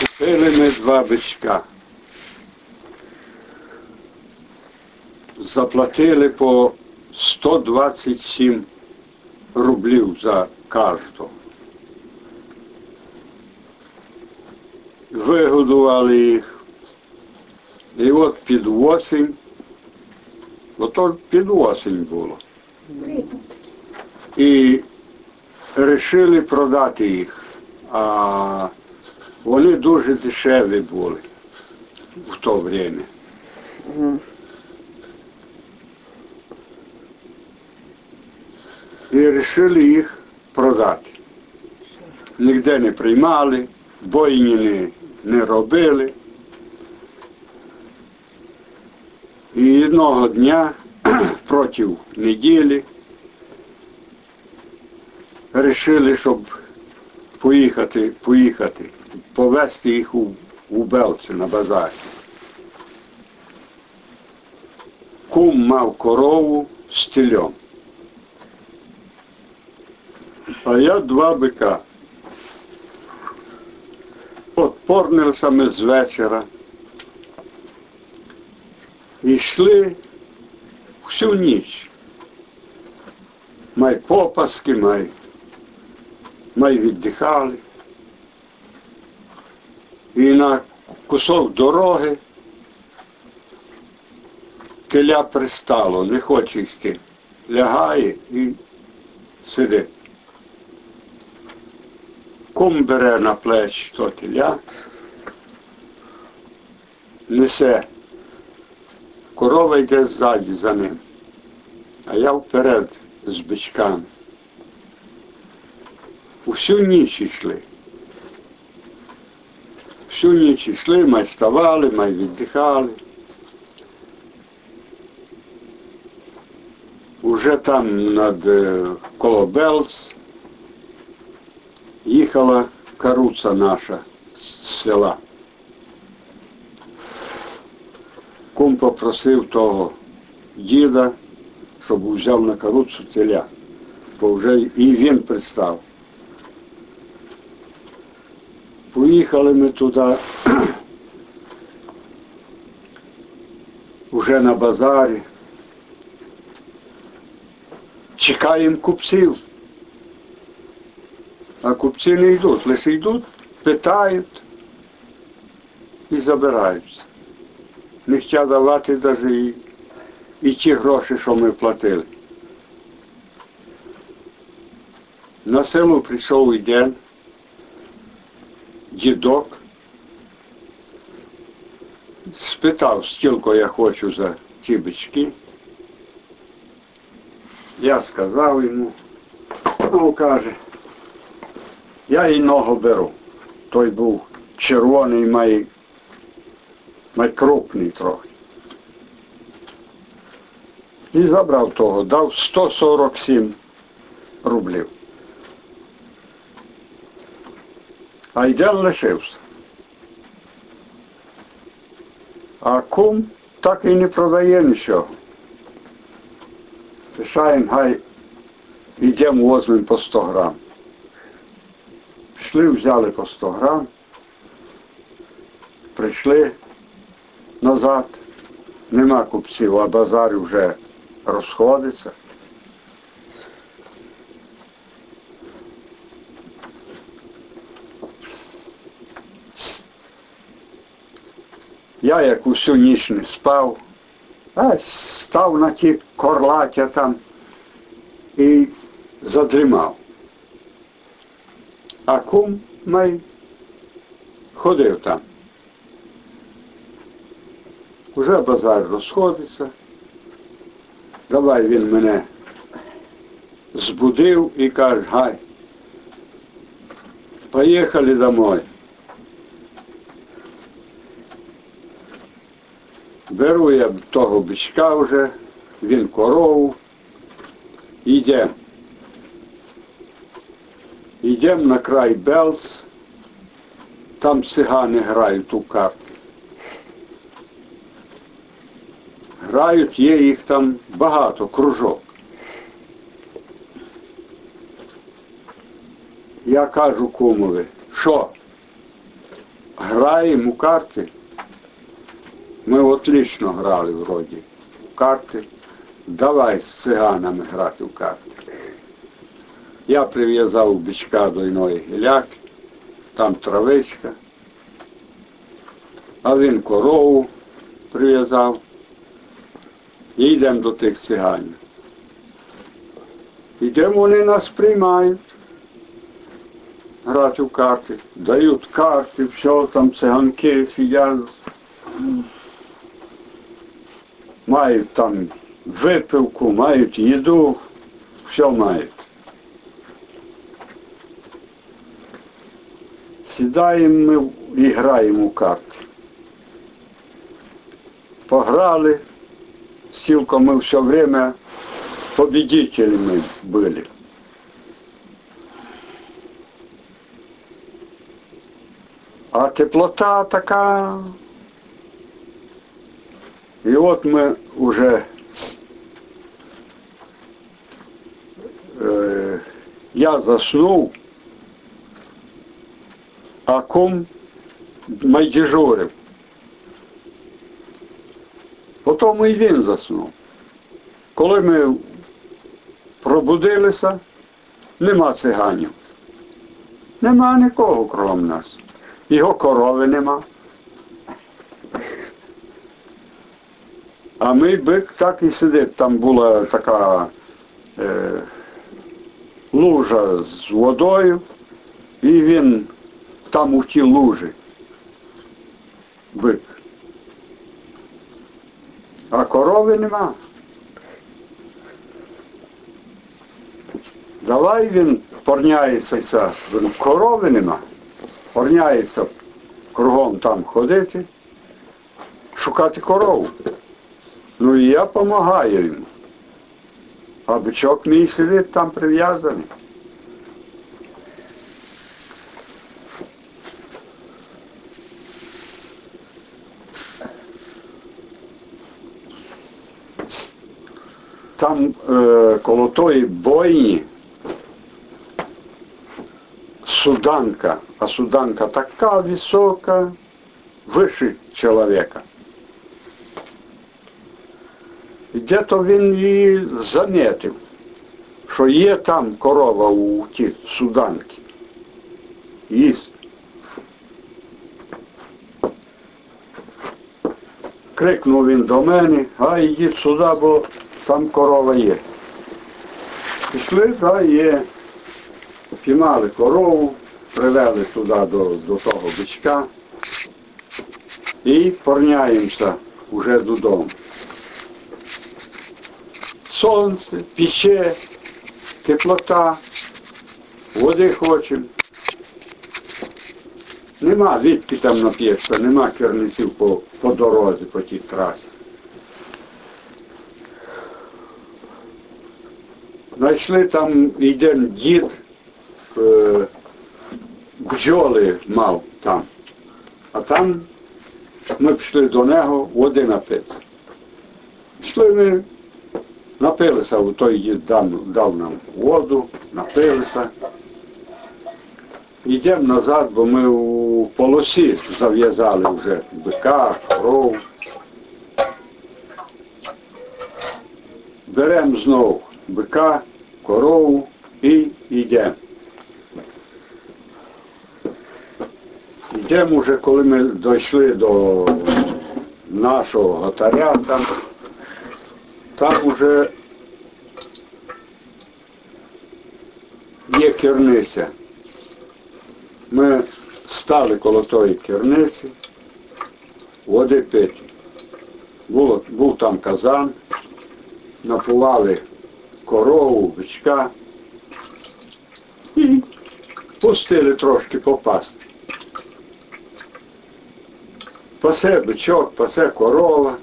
Купили ми два бичка. Заплатили по 127 рублів за кожного. Вигодували їх. І от під осінь, ото під осінь було. І вирішили продати їх. А вони дуже дешеві були в то время. І вирішили їх продати. Ніде не приймали, бойні не, не робили. І одного дня проти неділі вирішили, щоб поїхати, поїхати, повезти їх у, у Белці на базар. Кум мав корову з тільом. А я два бика. Отпорнився ми з вечора. І йшли всю ніч. Май попаски, май, май віддихали. І на кусок дороги теля пристало, не хоче йти. Лягає і сидить. Кум бере на плечі то теля, несе. Корова йде ззаді за ним, а я вперед з бичками. Усю ніч йшли. Всю ніч йшли, май ставали, май віддихали. Уже там над е, коло Белц їхала каруца наша з села. Кум попросив того діда, щоб взяв на каруцу теля, бо вже і він пристав. Поїхали ми туди, вже на базарі. Чекаємо купців. А купці не йдуть, лише йдуть, питають і забираються. Не хотять давати навіть і, і ті гроші, що ми платили. На село прийшов і день, дідок, спитав, скільки я хочу за ті бички. Я сказав йому, ну каже, я іного беру. Той був червоний, май, май крупний трохи. І забрав того, дав 147 рублів. А йден лишився. А кум так і не продає нічого. Пишаємо, гай, йдемо возьмемо по 100 грам. Пішли, взяли по 100 грам, прийшли назад, нема купців, а базар вже розходиться. Я як усю ніч не спав, а став на ті корлаття там і задрімав. А кум май ходив там. Уже базар розходиться. Давай він мене збудив і каже, гай, поїхали домой. Беру я того бичка вже, він корову, йдемо. Йдемо на край Белц, там цигани грають у карти. Грають, є їх там багато, кружок. Я кажу кумові, що? граємо у карти. Ми отлично грали вроді в карти. Давай з циганами грати в карти. Я прив'язав бичка до іної гіляки, там травичка, а він корову прив'язав. І йдемо до тих циганів. Йдемо, вони нас приймають. Грати в карти. Дають карти, все, там циганки сидять. Мають там випивку, мають їду, все мають. Сідаємо ми і граємо в карти. Пограли, стільки ми все время победителями были. А теплота така. І от ми вже е, я заснув, а кум майдежурив. Потім і він заснув. Коли ми пробудилися, нема циганів. Нема нікого крім нас. Його корови нема. А мій бик так і сидить. Там була така е, лужа з водою, і він там у тій лужі. Бик. А корови нема. Давай він порняється, корови нема, порняється кругом там ходити, шукати корову. Ну і я допомагаю йому. А бичок мій сидить там прив'язаний. Там е, коло тої бойні суданка, а суданка така висока, вище чоловіка. І де-то він її замітив, що є там корова у тій суданки. Їсть. Крикнув він до мене, а йдіть сюди, бо там корова є. Пішли, да, є. Піймали корову, привели туди до, до того бичка і порняємося вже додому. Сонце, піче, теплота, води хочемо. Нема відки там нап'ється, нема керниців по, по дорозі, по тій трасі. Знайшли там один дід, е, бджоли мав там. А там ми пішли до нього води напити. Пішли ми, напилися, у той дав, дав нам воду, напилися. Йдемо назад, бо ми у полосі зав'язали вже бика, корову. Беремо знову бика, корову і йдемо. Йдемо вже, коли ми дійшли до нашого готаря, там, там вже є керниця. Ми стали коло тої керниці, води пити. Було, був там казан, напували корову, бичка і пустили трошки попасти. Пасе бичок, пасе корова.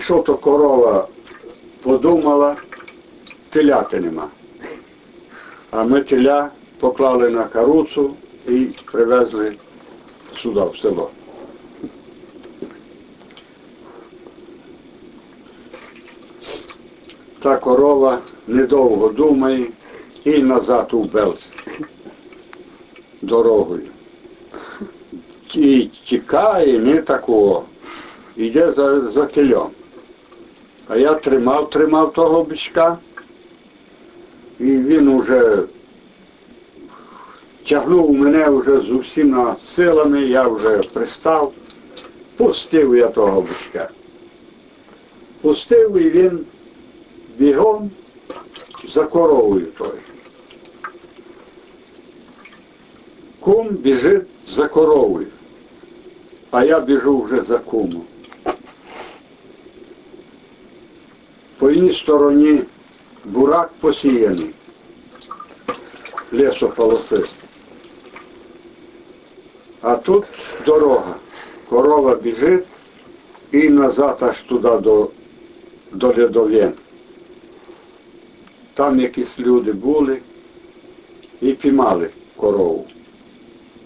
Що то корова подумала, теляти нема. А ми теля поклали на каруцу і привезли сюди, в село. Та корова недовго думає і назад у Белс. дорогою. І тікає не такого. Йде за, за кільом. А я тримав, тримав того бичка, і він уже тягнув мене вже з усіма силами, я вже пристав, пустив я того бичка. Пустив і він бігом за коровою той. Кум біжить за коровою, а я біжу вже за кумом. По одній стороні бурак посіяний, лісополоси. А тут дорога. Корова біжить і назад аж туди до, до ледов'ян. Там якісь люди були і піймали корову.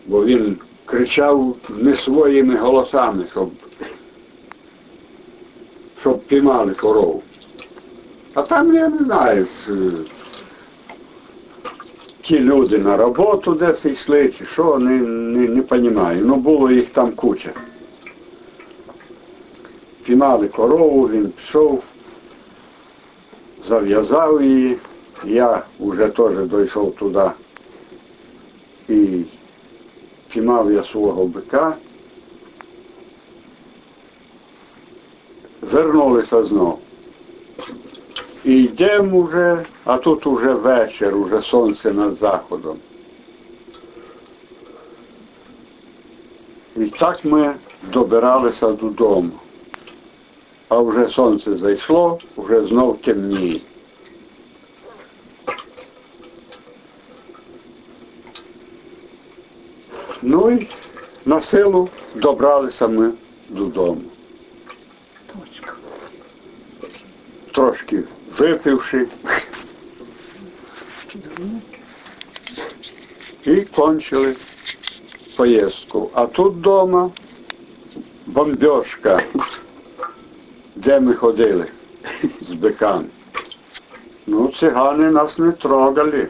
Бо він кричав не своїми голосами, щоб, щоб піймали корову. А там я не знаю, ті люди на роботу десь йшли, чи що, не, не, не розумію. Ну було їх там куча. Піймали корову, він пішов, зав'язав її. Я вже теж дійшов туди і піймав я свого бика. Вернулися знов. І йдемо вже, а тут уже вечір, уже сонце над заходом. І так ми добиралися додому. А вже сонце зайшло, вже знов темніє. Ну і на силу добралися ми додому. Точка. Трошки випивши і кончили поїздку. А тут вдома бомбьошка, де ми ходили з биками. Ну, цигани нас не трогали.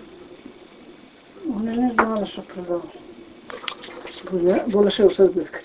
Вони не знали, що я, бо лишився бик.